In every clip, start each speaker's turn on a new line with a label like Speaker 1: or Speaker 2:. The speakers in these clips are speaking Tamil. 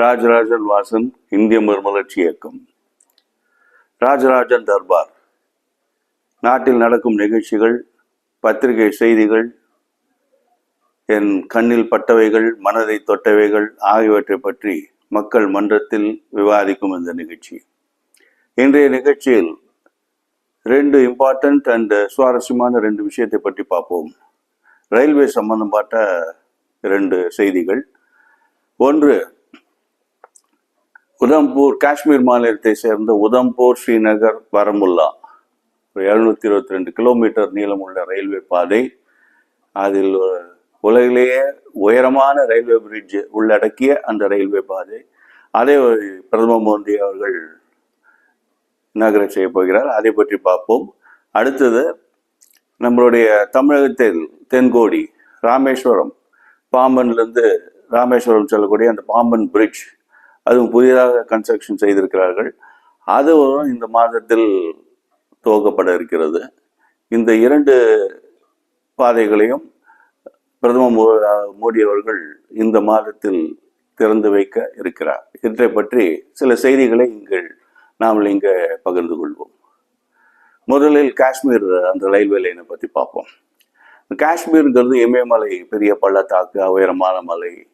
Speaker 1: ராஜராஜன் வாசன் இந்திய மறுமலர்ச்சி இயக்கம். ராஜராஜன் தர்பார். நாட்டில் நடக்கும் நிகழ்ச்சிகள் பத்திரிகை செய்திகள் என் கண்ணில் பட்டவைகள் மனதை தொட்டவைகள் ஆகியவற்றை பற்றி மக்கள் மன்றத்தில் விவாதிக்கும் இந்த நிகழ்ச்சி. இன்றைய நிகழ்ச்சியில் ரெண்டு இம்பார்ட்டன்ட் அண்ட் சுவாரஸ்யமான ரெண்டு விஷயத்தை பற்றி பார்ப்போம். ரயில்வே சம்பந்தப்பட்ட ரெண்டு செய்திகள். ஒன்று உதம்பூர் காஷ்மீர் மாநிலத்தை சேர்ந்த உதம்பூர் ஸ்ரீநகர் வரமுல்லா ஒரு எழுநூத்தி இருபத்தி ரெண்டு கிலோமீட்டர் நீளமுள்ள ரயில்வே பாதை. அதில் உலகிலேயே உயரமான ரயில்வே பிரிட்ஜ் உள்ளடக்கிய அந்த ரயில்வே பாதை. அதை பிரதம மோடி அவர்கள் நகர செய்ய போகிறார். அதை பற்றி பார்ப்போம். அடுத்தது நம்மளுடைய தமிழகத்தில் தென்கோடி ராமேஸ்வரம். பாம்பன்லேருந்து ராமேஸ்வரம் செல்லக்கூடிய அந்த பாம்பன் பிரிட்ஜ் அதுவும் புதிதாக கன்ஸ்ட்ரக்ஷன் செய்திருக்கிறார்கள். அதுவும் இந்த மாதத்தில் துவக்கப்பட இருக்கிறது. இந்த இரண்டு பாதைகளையும் பிரதமர் மோ- மோடி அவர்கள் இந்த மாதத்தில் திறந்து வைக்க இருக்கிறார். இதை பற்றி சில செய்திகளை இங்கே நாம் இங்கே பகிர்ந்து கொள்வோம். முதலில் காஷ்மீர் அந்த ரயில்வே லைனை பற்றி பார்ப்போம். காஷ்மீருங்கிறது இமயமலை பெரிய பள்ளத்தாக்கு உயரமான மலை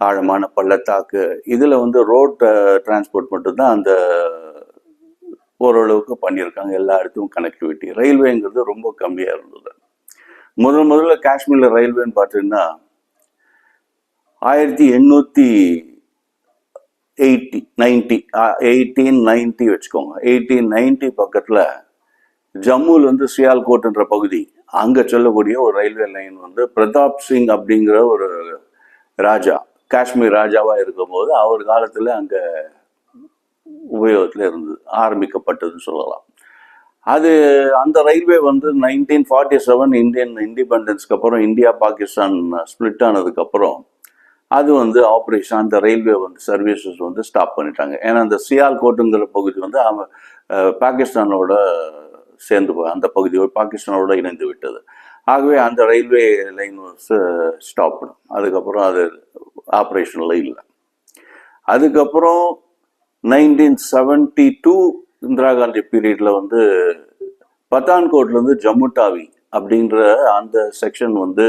Speaker 1: ஆழமான பள்ளத்தாக்கு. இதில் வந்து ரோட் டிரான்ஸ்போர்ட் மட்டும்தான் அந்த ஓரளவுக்கு பண்ணியிருக்காங்க. எல்லா இடத்துக்கும் கனெக்டிவிட்டி ரயில்வேங்கிறது ரொம்ப கம்மியாக இருந்தது. முதல் முதல்ல காஷ்மீரில் ரயில்வேன்னு பார்த்தீங்கன்னா ஆயிரத்தி எண்ணூற்றி எயிட்டி நைன்ட்டி எயிட்டீன் நைன்ட்டி வச்சுக்கோங்க. எயிட்டீன் நைன்ட்டி பக்கத்தில் ஜம்முல வந்து சியால்கோட்ன்ற பகுதி அங்கே சொல்லக்கூடிய ஒரு ரயில்வே லைன் வந்து பிரதாப் சிங் அப்படிங்கிற ஒரு ராஜா. காஷ்மீர் ராஜாவாக இருக்கும்போது அவர் காலத்தில் அங்கே உபயோகத்தில் இருந்தது ஆரம்பிக்கப்பட்டதுன்னு சொல்லலாம். அது அந்த ரயில்வே வந்து நைன்டீன் ஃபார்ட்டி செவன் இந்தியன் இண்டிபெண்டன்ஸ்க்கு அப்புறம் இந்தியா பாகிஸ்தான் ஸ்பிளிட் ஆனதுக்கப்புறம் அது வந்து ஆப்ரேஷன் அந்த ரயில்வே வந்து சர்வீசஸ் வந்து ஸ்டாப் பண்ணிட்டாங்க. ஏன்னா அந்த சியால்கோட்டுங்கிற பகுதி வந்து அவன் பாகிஸ்தானோட சேர்ந்து அந்த பகுதி பாகிஸ்தானோட இணைந்து விட்டது. ஆகவே அந்த ரயில்வே லைன் ஸ்டாப் அதுக்கப்புறம் அது ஆப்ரேஷனில் இல்லை. அதுக்கப்புறம் nineteen seventy two Indira Gandhi பீரியடில் வந்து பத்தான்கோட்லேருந்து ஜம்முட்டாவி அப்படின்ற அந்த செக்ஷன் வந்து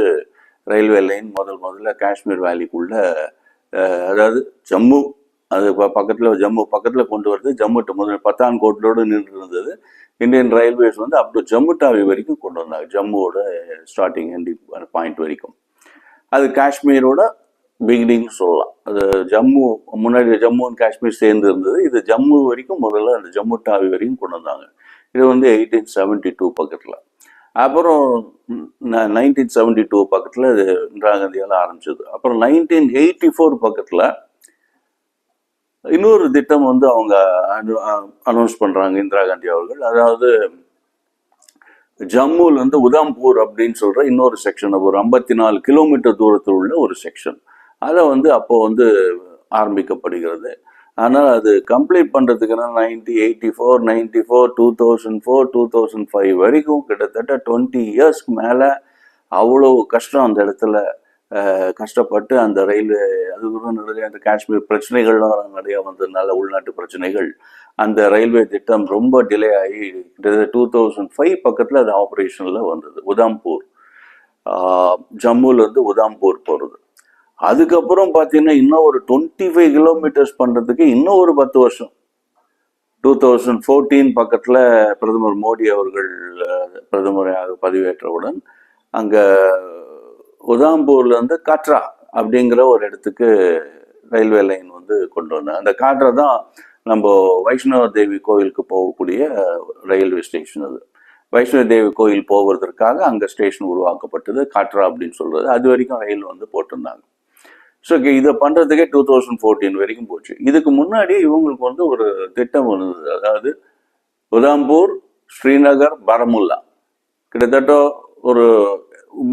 Speaker 1: ரயில்வே லைன் முதல் முதல்ல காஷ்மீர் வேலிக்குள்ள அதாவது ஜம்மு அது பக்கத்தில் ஜம்மு பக்கத்தில் கொண்டு வருது ஜம்மு to முதல் பத்தான்கோட்டிலோடு நின்று இருந்தது. இந்தியன் ரயில்வேஸ் வந்து அப் டு ஜம்முட்டாவி வரைக்கும் கொண்டு வந்தாங்க ஜம்முவோட ஸ்டார்டிங் எண்டி பாயிண்ட் வரைக்கும். அது காஷ்மீரோட பிகினிங் சொல்லலாம். அது ஜம்மு முன்னாடி ஜம்மு அண்ட் காஷ்மீர் சேர்ந்து இருந்தது. இது ஜம்மு வரைக்கும் முதல்ல அந்த ஜம்மு டாவி வரைக்கும் கொண்டு வந்தாங்க. இது வந்து எயிட்டீன் செவன்டி டூ பக்கத்தில். அப்புறம் நைன்டீன் செவன்டி டூ பக்கத்தில் இது இந்திரா காந்தியால் ஆரம்பிச்சது. அப்புறம் நைன்டீன் எயிட்டி ஃபோர் பக்கத்தில் இன்னொரு திட்டம் வந்து அவங்க அனௌன்ஸ் பண்ணுறாங்க இந்திரா காந்தி அவர்கள். அதாவது ஜம்முல இருந்து உதாம்பூர் அப்படின்னு சொல்ற இன்னொரு செக்ஷன் ஒரு ஐம்பத்தி நாலு கிலோமீட்டர் தூரத்தில் உள்ள ஒரு செக்ஷன் அதை வந்து அப்போ வந்து ஆரம்பிக்கப்படுகிறது. ஆனால் அது complete பண்ணுறதுக்குன்னா ninety eighty four ninety four two thousand four two thousand five வரைக்கும் கிட்டத்தட்ட டுவெண்ட்டி இயர்ஸ்க்கு மேலே அவ்வளோ கஷ்டம் அந்த இடத்துல கஷ்டப்பட்டு அந்த ரயில்வே அதுக்கப்புறம் நிறைய அந்த காஷ்மீர் பிரச்சனைகள்லாம் நிறையா வந்ததுனால உள்நாட்டு பிரச்சனைகள் அந்த ரயில்வே திட்டம் ரொம்ப டிலே ஆகி கிட்டத்தட்ட டூ தௌசண்ட் ஃபைவ் பக்கத்தில் அது ஆப்ரேஷனில் வந்தது. உதாம்பூர். ஜம்முலேருந்து உதாம்பூர் போகிறது அதுக்கப்புறம் பார்த்தீங்கன்னா இன்னும் ஒரு டுவெண்ட்டி ஃபைவ் கிலோமீட்டர்ஸ் பண்ணுறதுக்கு இன்னும் ஒரு பத்து வருஷம். டூ தௌசண்ட் ஃபோர்டீன் பக்கத்தில் பிரதமர் மோடி அவர்கள் பிரதமராக பதிவேற்றவுடன் அங்கே உதாம்பூர்லேருந்து காட்ரா அப்படிங்கிற ஒரு இடத்துக்கு ரயில்வே லைன் வந்து கொண்டு வந்தேன் அந்த காட்ரா தான் நம்ம வைஷ்ணவ தேவி கோயிலுக்கு போகக்கூடிய ரயில்வே ஸ்டேஷன் அது. வைஷ்ணவ தேவி கோயில் போவதற்காக அங்கே ஸ்டேஷன் உருவாக்கப்பட்டது காட்ரா அப்படின்னு சொல்கிறது அது வரைக்கும் ரயில் வந்து போட்டிருந்தாங்க. ஸோ இதை பண்ணுறதுக்கே டூ தௌசண்ட் ஃபோர்டீன் வரைக்கும் போச்சு. இதுக்கு முன்னாடி இவங்களுக்கு வந்து ஒரு திட்டம் வந்தது அதாவது உதாம்பூர் ஸ்ரீநகர் பரமுல்லா. கிட்டத்தட்ட ஒரு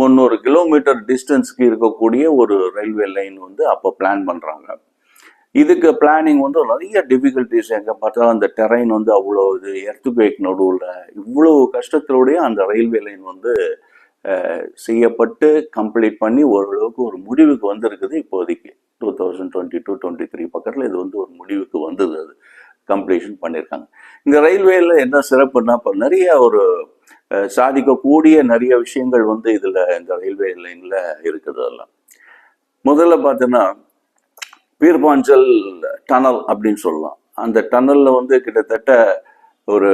Speaker 1: முந்நூறு கிலோமீட்டர் டிஸ்டன்ஸ்க்கு இருக்கக்கூடிய ஒரு ரயில்வே லைன் வந்து அப்போ பிளான் பண்ணுறாங்க இதுக்கு பிளானிங் வந்து நிறைய டிஃபிகல்ட்டிஸ் எங்கே பார்த்தாலும் அந்த டெரைன் வந்து அவ்வளோ இது எர்த்துக்வேக் நடுவில் இவ்வளோ கஷ்டத்தோடய அந்த ரயில்வே லைன் வந்து செய்யப்பட்டு கம்ப்ளீட் பண்ணி ஓரளவுக்கு ஒரு முடிவுக்கு வந்திருக்குது இப்போதைக்கு. Two thousand twenty two twenty three பக்கத்தில் இது வந்து ஒரு முடிவுக்கு வந்தது அது. கம்ப்ளீஷன் பண்ணியிருக்காங்க இந்த ரயில்வேல என்ன சிறப்புன்னா இப்போ நிறைய ஒரு சாதிக்கக்கூடிய நிறைய விஷயங்கள் வந்து இதில் இந்த ரயில்வே லைனில் இருக்குது அதெல்லாம். முதல்ல பார்த்தீங்கன்னா பீர்பாஞ்சல் டனல் அப்படின்னு சொல்லலாம். அந்த டனலில் வந்து கிட்டத்தட்ட ஒரு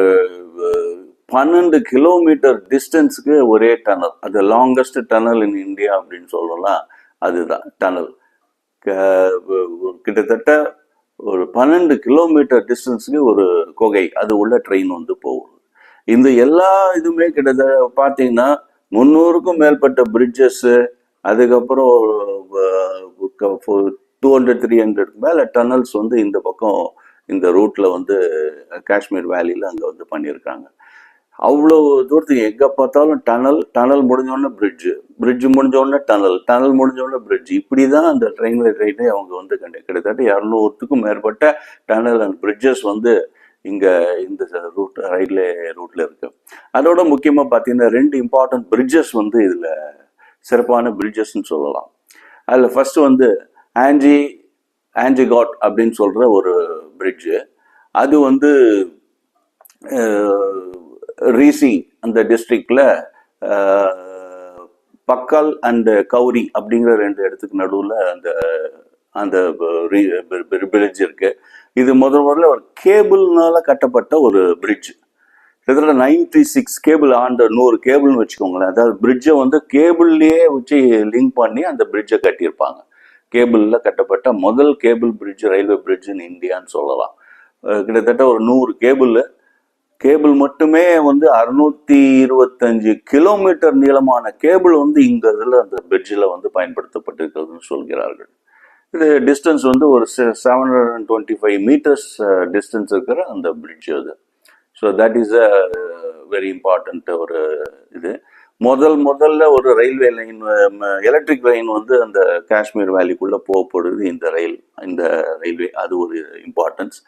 Speaker 1: பன்னெண்டு கிலோமீட்டர் டிஸ்டன்ஸுக்கு ஒரே டனல் அது லாங்கஸ்ட் டனல் இன் இந்தியா அப்படின்னு சொல்லலாம் அதுதான் டனல் கிட்டத்தட்ட ஒரு பன்னெண்டு கிலோமீட்டர் டிஸ்டன்ஸுக்கு ஒரு குகை அது உள்ள ட்ரெயின் வந்து போகும் இந்த எல்லா இதுவுமே கிட்டத்தட்ட பார்த்தீங்கன்னா முந்நூறுக்கும் மேற்பட்ட பிரிட்ஜஸ்ஸு அதுக்கப்புறம் டூ ஹண்ட்ரட் த்ரீ ஹண்ட்ரட் மேலே டனல்ஸ் வந்து இந்த பக்கம் இந்த ரூட்டில் வந்து காஷ்மீர் வேலியில் அங்கே வந்து பண்ணியிருக்காங்க. அவ்வளோ தூரத்துக்கு எங்கே பார்த்தாலும் டனல் டனல் முடிஞ்சோடனே பிரிட்ஜு பிரிட்ஜ் முடிஞ்சோடனே டனல் டனல் முடிஞ்சோடனே பிரிட்ஜ் இப்படி தான் அந்த ட்ரெயின்வே ரைட்டை அவங்க வந்து கண்டு கிட்டத்தட்ட இரநூறுத்துக்கும் மேற்பட்ட டனல் அண்ட் பிரிட்ஜஸ் வந்து இங்கே இந்த ரூட் ரயில்வே ரூட்டில் இருக்கு. அதோட முக்கியமாக பார்த்தீங்கன்னா ரெண்டு இம்பார்ட்டன்ட் பிரிட்ஜஸ் வந்து இதில் சிறப்பான பிரிட்ஜஸ்ன்னு சொல்லலாம். அதில் ஃபஸ்ட்டு வந்து ஆன்ஜி ஆன்ஜிகாட் அப்படின்னு சொல்கிற ஒரு பிரிட்ஜு அது வந்து ரீசி அந்த டிஸ்ட்ரிக்டில் பக்கல் அண்டு கௌரி அப்படிங்கிற ரெண்டு இடத்துக்கு நடுவில் அந்த அந்த பிரிட்ஜ் இருக்கு. இது முதல் முதல்ல ஒரு கேபிள்னால கட்டப்பட்ட ஒரு பிரிட்ஜ் கிட்டத்தட்ட நைன்டி சிக்ஸ் கேபிள் ஆண்ட நூறு கேபிள்னு வச்சுக்கோங்களேன். அதாவது பிரிட்ஜை வந்து கேபிள்லேயே வச்சு லிங்க் பண்ணி அந்த பிரிட்ஜை கட்டியிருப்பாங்க. கேபிளில் கட்டப்பட்ட முதல் cable bridge railway bridge in இந்தியான்னு சொல்லலாம். கிட்டத்தட்ட ஒரு நூறு கேபிள் கேபிள் மட்டுமே வந்து அறுநூத்தி இருபத்தஞ்சு கிலோமீட்டர் நீளமான கேபிள் வந்து இந்த இதில் அந்த பிரிட்ஜில் வந்து பயன்படுத்தப்பட்டிருக்கிறதுன்னு சொல்கிறார்கள். இது டிஸ்டன்ஸ் வந்து ஒரு seven hundred and twenty five metres distance இருக்கிற அந்த பிரிட்ஜ் அது. So that is a very important ஒரு இது. முதல் முதல்ல ஒரு ரயில்வே லைன் எலக்ட்ரிக் லைன் வந்து அந்த காஷ்மீர் வேலிக்குள்ளே போகப்படுது இந்த ரயில் இந்த ரயில்வே அது ஒரு இம்பார்ட்டன்ஸ்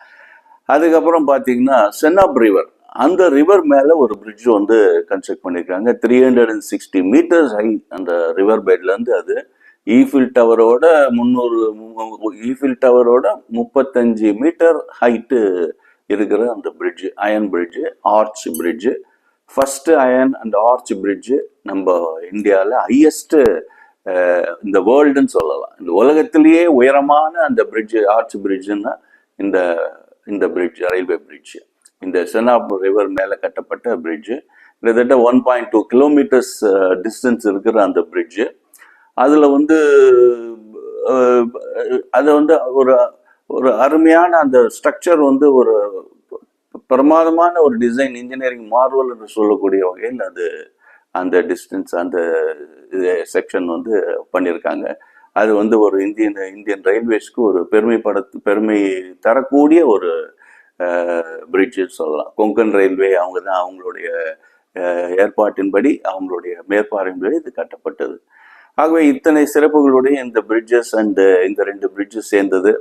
Speaker 1: அதுக்கப்புறம் பார்த்தீங்கன்னா சென்னாப் ரிவர் அந்த ரிவர் மேலே ஒரு பிரிட்ஜ் வந்து கன்ஸ்ட்ரக்ட் பண்ணியிருக்காங்க three hundred and sixty metres high அந்த ரிவர் பெட்லேருந்து அது. ஈஃபில் டவரோட முந்நூறு ஈஃபில் டவரோட முப்பத்தஞ்சு மீட்டர் ஹைட்டு இருக்கிற அந்த bridge iron bridge arch bridge first iron and arch bridge நம்ம இந்தியாவில் ஹையஸ்ட்டு இந்த வேர்ல்டுன்னு சொல்லலாம். இந்த உலகத்திலேயே உயரமான அந்த பிரிட்ஜு ஆர்ச் பிரிட்ஜுன்னா இந்த இந்த பிரிட்ஜ் ரயில்வே பிரிட்ஜ் இந்த செனாப் ரிவர் மேலே கட்டப்பட்ட பிரிட்ஜு கிட்டத்தட்ட one point two kilometres distance இருக்கிற அந்த பிரிட்ஜு அதில் வந்து அதை அது வந்து ஒரு ஒரு அருமையான அந்த ஸ்ட்ரக்சர் வந்து ஒரு பிரமாதமான ஒரு டிசைன் இன்ஜினியரிங் மார்வல் என்று சொல்லக்கூடிய வகையில் அது அந்த டிஸ்டன்ஸ் அந்த செக்ஷன் வந்து பண்ணியிருக்காங்க. அது வந்து ஒரு இந்தியன் இந்தியன் ரயில்வேஸ்க்கு ஒரு பெருமைப்பட பெருமை தரக்கூடிய ஒரு பிரிட்ஜு சொல்லலாம். கொங்கன் ரயில்வே அவங்க தான் அவங்களுடைய ஏற்பாட்டின்படி அவங்களுடைய மேற்பார்வையின்படி இது கட்டப்பட்டது. ஆகவே இத்தனை சிறப்புகளுடைய இந்த பிரிட்ஜஸ் அண்டு இந்த ரெண்டு பிரிட்ஜஸ் சேர்ந்தது.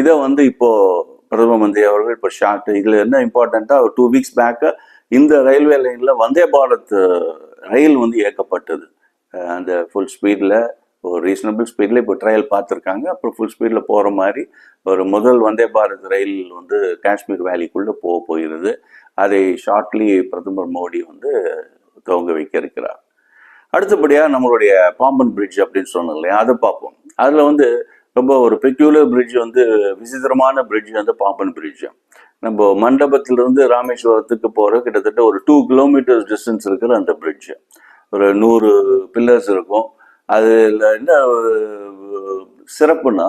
Speaker 1: இதை வந்து இப்போது பிரதம மந்திரி அவர்கள் இப்போ ஷார்ட் இதில் என்ன இம்பார்ட்டண்ட்டாக டூ வீக்ஸ் பேக்கு இந்த ரயில்வே லைனில் வந்தே பாரத் ரயில் வந்து இயக்கப்பட்டது. அந்த ஃபுல் ஸ்பீடில் ஒரு ரீசனபிள் ஸ்பீடில் இப்போ ட்ரையல் பார்த்துருக்காங்க. அப்புறம் ஃபுல் ஸ்பீடில் போகிற மாதிரி ஒரு முதல் வந்தே பாரத் ரயில் வந்து காஷ்மீர் வேலிக்குள்ளே போக போகிறது அதை ஷார்ட்லி பிரதமர் மோடி வந்து துவங்க வைக்க இருக்கிறார். அடுத்தபடியாக நம்மளுடைய பாம்பன் பிரிட்ஜ் அப்படின்னு சொன்னோம் இல்லையா? அதை பார்ப்போம். அதில் வந்து ரொம்ப ஒரு பெக்யூலர் பிரிட்ஜ் வந்து விசித்திரமான பிரிட்ஜ் வந்து பாம்பன் பிரிட்ஜ் நம்ம மண்டபத்திலிருந்து ராமேஸ்வரத்துக்கு போகிற கிட்டத்தட்ட ஒரு டூ கிலோமீட்டர்ஸ் டிஸ்டன்ஸ் இருக்கிற அந்த பிரிட்ஜ் ஒரு நூறு பில்லர்ஸ் இருக்கும். அதில் என்ன சிறப்புன்னா சிறப்புனா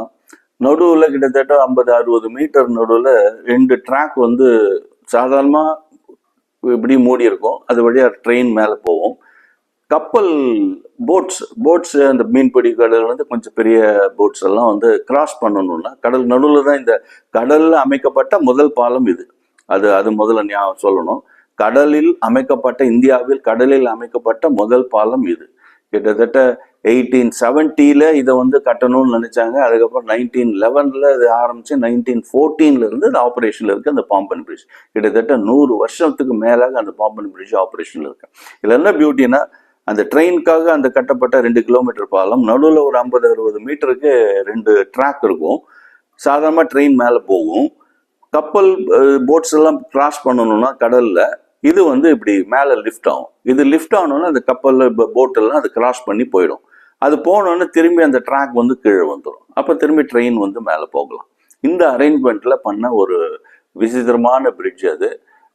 Speaker 1: நடுவில் கிட்டத்தட்ட ஐம்பது அறுபது மீட்டர் நடுவில் ரெண்டு ட்ராக் வந்து சாதாரணமாக இப்படி மூடி இருக்கும். அது வழியாக ட்ரெயின் மேலே போகும். கப்பல் போட்ஸ் போட்ஸ் அந்த மீன்பிடி கடல் வந்து கொஞ்சம் பெரிய போட்ஸ் எல்லாம் வந்து கிராஸ் பண்ணணும்னா கடல் நடுவில் தான் இந்த கடலில் அமைக்கப்பட்ட முதல் பாலம் இது. அது அது முதல்ல ஞாபகம் சொல்லணும். கடலில் அமைக்கப்பட்ட இந்தியாவில் கடலில் அமைக்கப்பட்ட முதல் பாலம் இது. கிட்டத்தட்ட எயிட்டீன் செவன்ட்டியில் இதை வந்து கட்டணும்னு நினச்சாங்க. அதுக்கப்புறம் நைன்டீன் லெவனில் இது ஆரம்பித்து நைன்டீன் ஃபோர்டீன்லேருந்து இருந்து ஆப்ரேஷனில் இருக்குது அந்த பாம்பன் பிரிட்ஜ் கிட்டத்தட்ட நூறு வருஷத்துக்கு மேலாக அந்த பாம்பன் பிரிட்ஜ் ஆப்ரேஷனில் இருக்கு. இதில் என்ன பியூட்டினா அந்த ட்ரெயினுக்காக அந்த கட்டப்பட்ட ரெண்டு கிலோமீட்டர் பாலம் நடுவில் ஒரு ஐம்பது அறுபது மீட்டருக்கு ரெண்டு ட்ராக் இருக்கும். சாதாரணமாக ட்ரெயின் மேலே போகும். கப்பல் போட்ஸ் எல்லாம் கிராஸ் பண்ணணும்னா கடலில் இது வந்து இப்படி மேலே லிஃப்ட் ஆகும். இது லிஃப்ட் ஆனோன்னு அந்த கப்பலில் இப்போ போட்டெல்லாம் அது கிராஸ் பண்ணி போயிடும். அது போனோன்னு திரும்பி அந்த ட்ராக் வந்து கீழே வந்துடும் அப்போ திரும்பி ட்ரெயின் வந்து மேலே போகலாம். இந்த அரேஞ்ச்மெண்ட்டில் பண்ண ஒரு விசித்திரமான பிரிட்ஜ் அது.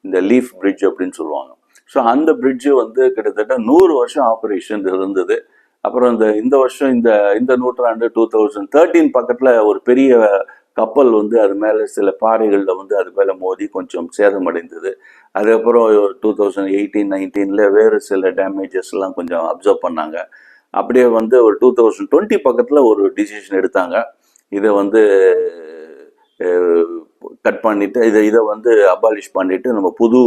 Speaker 1: இந்த லீஃப் பிரிட்ஜ் அப்படின்னு சொல்லுவாங்க. ஸோ அந்த பிரிட்ஜு வந்து கிட்டத்தட்ட நூறு வருஷம் ஆப்ரேஷன் இருந்தது. அப்புறம் இந்த இந்த வருஷம் இந்த இந்த நூற்றாண்டு டூ தௌசண்ட் தேர்ட்டீன் பக்கத்தில் ஒரு பெரிய கப்பல் வந்து அது மேலே சில பாறைகளில் வந்து அது மேலே மோதி கொஞ்சம் சேதமடைந்தது. அதுக்கப்புறம் டூ தௌசண்ட் எயிட்டீன் நைன்டீனில் வேறு சில டேமேஜஸ்லாம் கொஞ்சம் அப்சர்வ் பண்ணாங்க. அப்படியே வந்து ஒரு டூ தௌசண்ட் டுவெண்ட்டி பக்கத்தில் ஒரு டிசிஷன் எடுத்தாங்க. இதை வந்து கட் பண்ணிவிட்டு இதை இதை வந்து அபாலிஷ் பண்ணிவிட்டு நம்ம புது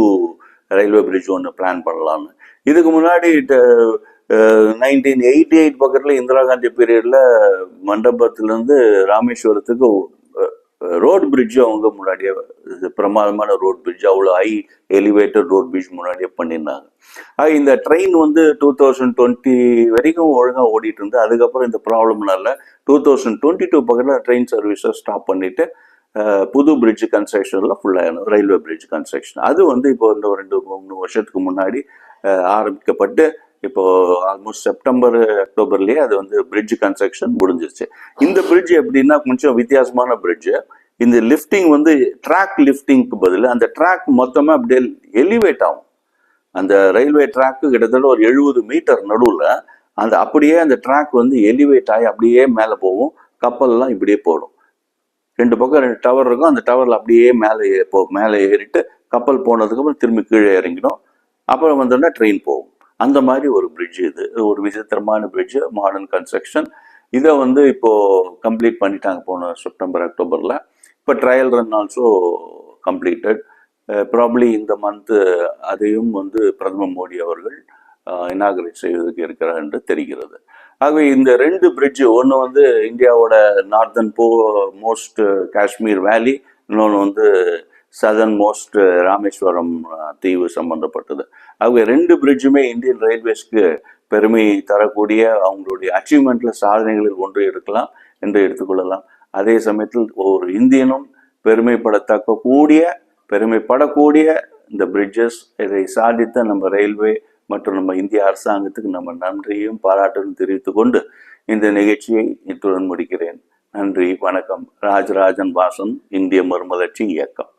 Speaker 1: ரயில்வே பிரிட்ஜ் ஒன்று பிளான் பண்ணலான்னு இதுக்கு முன்னாடி நைன்டீன் எயிட்டி எயிட் பக்கத்தில் இந்திரா காந்தி பீரியடில் மண்டபத்திலேருந்து ராமேஸ்வரத்துக்கு ரோட் பிரிட்ஜ் அவங்க முன்னாடியே இது பிரமாதமான ரோட் பிரிட்ஜ் அவ்வளோ ஹை எலிவேட்டட் ரோட் பிரிட்ஜ் முன்னாடியே பண்ணியிருந்தாங்க. ஆக இந்த ட்ரெயின் வந்து டூ தௌசண்ட் டுவெண்ட்டி வரைக்கும் ஒழுங்காக ஓடிட்டு இருந்து அதுக்கப்புறம் இந்த ப்ராப்ளம்னால டூ தௌசண்ட் டுவெண்ட்டி டூ பக்கத்தில் ட்ரெயின் சர்வீஸை ஸ்டாப் பண்ணிட்டு புது பிரிட்ஜ் கன்ஸ்ட்ரக்ஷனில் ஃபுல்லாக ரயில்வே பிரிட்ஜ் கன்ஸ்ட்ரக்ஷன் அது வந்து இப்போ இந்த ரெண்டு மூணு வருஷத்துக்கு முன்னாடி ஆரம்பிக்கப்பட்டு இப்போ ஆல்மோஸ்ட் செப்டம்பர் அக்டோபர்லேயே அது வந்து பிரிட்ஜ் கன்ஸ்ட்ரக்ஷன் முடிஞ்சிருச்சு. இந்த பிரிட்ஜ் எப்படின்னா கொஞ்சம் வித்தியாசமான பிரிட்ஜ் இந்த லிஃப்டிங் வந்து ட்ராக் லிஃப்டிங்க்கு பதில் அந்த ட்ராக் மொத்தமாக அப்படியே எலிவேட் ஆகும். அந்த ரயில்வே ட்ராக்கு கிட்டத்தட்ட ஒரு எழுபது மீட்டர் நடுவில் அந்த அப்படியே அந்த ட்ராக் வந்து எலிவேட் ஆகி அப்படியே மேலே போகும். கப்பல்லாம் இப்படியே போடும். ரெண்டு பக்கம் ரெண்டு டவர் இருக்கும். அந்த டவரில் அப்படியே மேலே போ மேலே ஏறிட்டு கப்பல் போனதுக்கப்புறம் திரும்பி கீழே இறங்கிடும். அப்புறம் வந்தோன்னா ட்ரெயின் போகும். அந்த மாதிரி ஒரு பிரிட்ஜ் இது. ஒரு விசித்திரமான பிரிட்ஜ் மாடர்ன் கன்ஸ்ட்ரக்ஷன் இதை வந்து இப்போது கம்ப்ளீட் பண்ணிட்டாங்க போன செப்டம்பர் அக்டோபரில் இப்போ trial run also completed probably இந்த மந்த்து அதையும் வந்து பிரதமர் மோடி அவர்கள் இனாகரேட் செய்வதற்கு இருக்கிறார் என்று தெரிகிறது. ஆகவே இந்த ரெண்டு பிரிட்ஜ் ஒன்று வந்து இந்தியாவோட நார்தன் போ மோஸ்ட் காஷ்மீர் வேலி இன்னொன்று வந்து சதர்ன் மோஸ்ட் ராமேஸ்வரம் தீவு சம்பந்தப்பட்டது. அவங்க ரெண்டு பிரிட்ஜுமே இந்தியன் ரயில்வேஸ்க்கு பெருமை தரக்கூடிய அவங்களுடைய அச்சீவ்மெண்ட்ல சாதனைகளில் ஒன்று இருக்கலாம் என்று எடுத்துக்கொள்ளலாம். அதே சமயத்தில் ஒவ்வொரு இந்தியனும் பெருமைப்படத்தக்க கூடிய பெருமைப்படக்கூடிய இந்த பிரிட்ஜஸ் இதை சாதித்த நம்ம ரயில்வே மற்றும் நம்ம இந்திய அரசாங்கத்துக்கு நம்ம நன்றியும் பாராட்டும் தெரிவித்து கொண்டு இந்த நிகழ்ச்சியை இத்துடன் முடிக்கிறேன். நன்றி வணக்கம். ராஜராஜன் வாசன் இந்திய மறுமலர்ச்சி இயக்கம்.